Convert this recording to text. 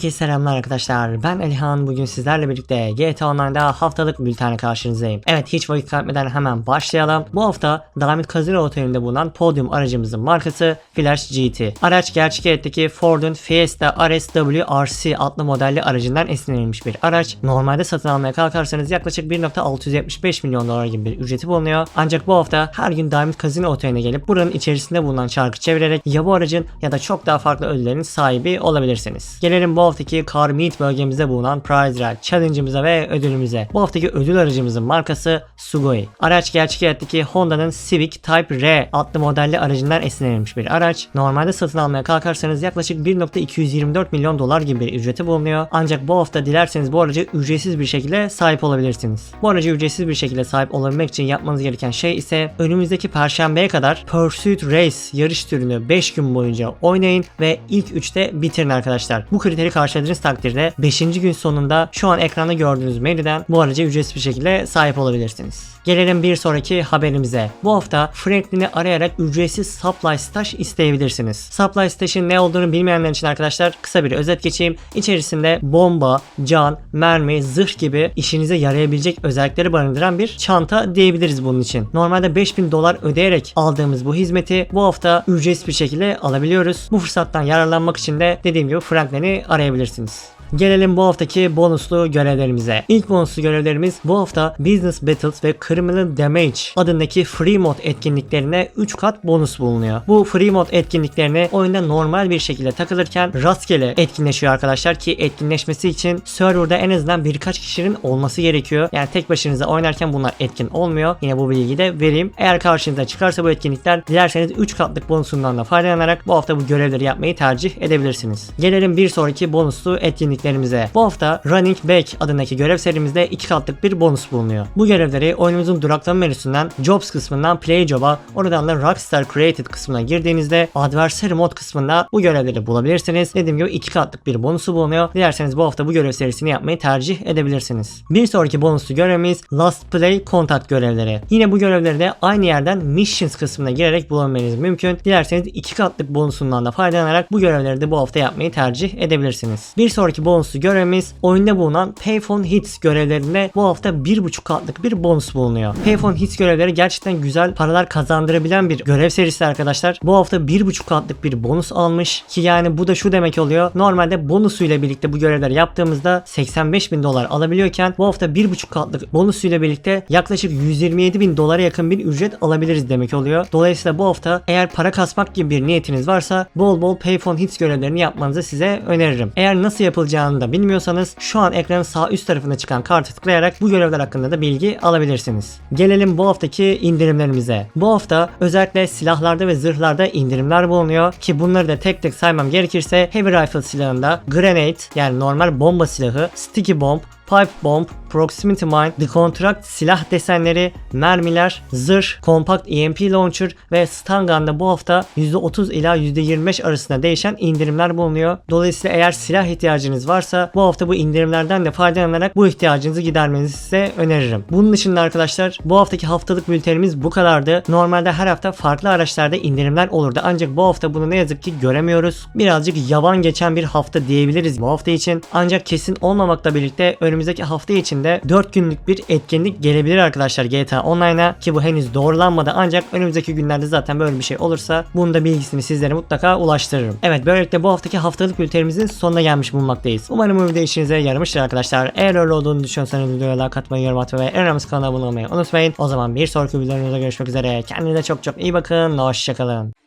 Herkese selamlar arkadaşlar. Ben Elihan. Bugün sizlerle birlikte GTA Online'da haftalık bültenle karşınızdayım. Evet hiç vakit kaybetmeden hemen başlayalım. Bu hafta Diamond Casino Oteli'nde bulunan Podium aracımızın markası Flash GT. Araç gerçek Ford'un Fiesta RSW RC adlı modelli aracından esinlenilmiş bir araç. Normalde satın almaya kalkarsanız yaklaşık 1.675 milyon dolar gibi bir ücreti bulunuyor. Ancak bu hafta her gün Diamond Casino Oteli'ne gelip buranın içerisinde bulunan çarkı çevirerek ya bu aracın ya da çok daha farklı ödüllerin sahibi olabilirsiniz. Gelelim bu haftaki Car Meet bölgemizde bulunan Prize Ride Challenge'ımıza ve ödülümüze. Bu haftaki ödül aracımızın markası Sugoi. Araç gerçek hayattaki Honda'nın Civic Type R adlı modelli aracından esinlenilmiş bir araç. Normalde satın almaya kalkarsanız yaklaşık 1.224 milyon dolar gibi bir ücreti bulunuyor. Ancak bu hafta dilerseniz bu araca ücretsiz bir şekilde sahip olabilirsiniz. Bu araca ücretsiz bir şekilde sahip olabilmek için yapmanız gereken şey ise önümüzdeki perşembeye kadar Pursuit Race yarış türünü 5 gün boyunca oynayın ve ilk 3'te bitirin arkadaşlar. Bu kriteri karşıladığınız takdirde 5. gün sonunda şu an ekranda gördüğünüz menüden bu araca ücretsiz bir şekilde sahip olabilirsiniz. Gelelim bir sonraki haberimize. Bu hafta Franklin'i arayarak ücretsiz Supply Stash isteyebilirsiniz. Supply Stash'in ne olduğunu bilmeyenler için arkadaşlar kısa bir özet geçeyim. İçerisinde bomba, can, mermi, zırh gibi işinize yarayabilecek özellikleri barındıran bir çanta diyebiliriz bunun için. Normalde 5000 dolar ödeyerek aldığımız bu hizmeti bu hafta ücretsiz bir şekilde alabiliyoruz. Bu fırsattan yararlanmak için de dediğim gibi Franklin'i arayabilirsiniz oynayabilirsiniz. Gelelim bu haftaki bonuslu görevlerimize. İlk bonuslu görevlerimiz bu hafta Business Battles ve Criminal Damage adındaki Free Mod etkinliklerine 3 kat bonus bulunuyor. Bu Free Mod etkinliklerine oyunda normal bir şekilde takılırken rastgele etkinleşiyor arkadaşlar ki etkinleşmesi için serverda en azından birkaç kişinin olması gerekiyor. Yani tek başınıza oynarken bunlar etkin olmuyor. Yine bu bilgiyi de vereyim. Eğer karşınıza çıkarsa bu etkinlikler dilerseniz 3 katlık bonusundan da faydalanarak bu hafta bu görevleri yapmayı tercih edebilirsiniz. Gelelim bir sonraki bonuslu etkinliklerimize. Bu hafta Running Back adındaki görev serimizde 2 katlık bir bonus bulunuyor. Bu görevleri oyunumuzun duraklama menüsünden Jobs kısmından Play Job'a oradan da Rockstar Created kısmına girdiğinizde Adversary Mod kısmında bu görevleri bulabilirsiniz. Dediğim gibi 2 katlık bir bonusu bulunuyor. Dilerseniz bu hafta bu görev serisini yapmayı tercih edebilirsiniz. Bir sonraki bonuslu görevimiz Last Play Contact görevleri. Yine bu görevleri de aynı yerden Missions kısmına girerek bulabilmeniz mümkün. Dilerseniz 2 katlık bonusundan da faydalanarak bu görevleri de bu hafta yapmayı tercih edebilirsiniz. Bir sonraki bonuslu görevimiz oyunda bulunan Payphone Hits görevlerinde bu hafta 1.5 katlık bir bonus bulunuyor. Payphone Hits görevleri gerçekten güzel paralar kazandırabilen bir görev serisi arkadaşlar. Bu hafta 1.5 katlık bir bonus almış ki yani bu da şu demek oluyor. Normalde bonusuyla birlikte bu görevleri yaptığımızda 85 bin dolar alabiliyorken bu hafta 1.5 katlık bonusuyla birlikte yaklaşık 127 bin dolara yakın bir ücret alabiliriz demek oluyor. Dolayısıyla bu hafta eğer para kasmak gibi bir niyetiniz varsa bol bol Payphone Hits görevlerini yapmanızı size öneririm. Eğer nasıl yapılacağını da bilmiyorsanız şu an ekranın sağ üst tarafında çıkan kartı tıklayarak bu görevler hakkında da bilgi alabilirsiniz. Gelelim bu haftaki indirimlerimize. Bu hafta özellikle silahlarda ve zırhlarda indirimler bulunuyor ki bunları da tek tek saymam gerekirse Heavy Rifle silahında Grenade yani normal bomba silahı, Sticky Bomb, Pipe Bomb, Proximity Mine, The Contract silah desenleri, mermiler, zırh, Compact EMP Launcher ve Stun Gun'da bu hafta %30 ila %25 arasında değişen indirimler bulunuyor. Dolayısıyla eğer silah ihtiyacınız varsa bu hafta bu indirimlerden de faydalanarak bu ihtiyacınızı gidermenizi size öneririm. Bunun dışında arkadaşlar bu haftaki haftalık bültenimiz bu kadardı. Normalde her hafta farklı araçlarda indirimler olurdu ancak bu hafta bunu ne yazık ki göremiyoruz. Birazcık yavan geçen bir hafta diyebiliriz bu hafta için. Ancak kesin olmamakla birlikte önümüzdeki hafta içinde 4 günlük bir etkinlik gelebilir arkadaşlar GTA Online'a ki bu henüz doğrulanmadı ancak önümüzdeki günlerde zaten böyle bir şey olursa bunun da bilgisini sizlere mutlaka ulaştırırım. Evet böylelikle bu haftaki haftalık bültenimizin sonuna gelmiş bulunmaktayız. Umarım bu video işinize yaramıştır arkadaşlar. Eğer öyle olduğunu düşünüyorsanız videoya like atmayı, yorum atmayı ve en önemlisi kanala abone olmayı unutmayın. O zaman bir sonraki videolarımızda görüşmek üzere. Kendinize çok çok iyi bakın. Hoşçakalın.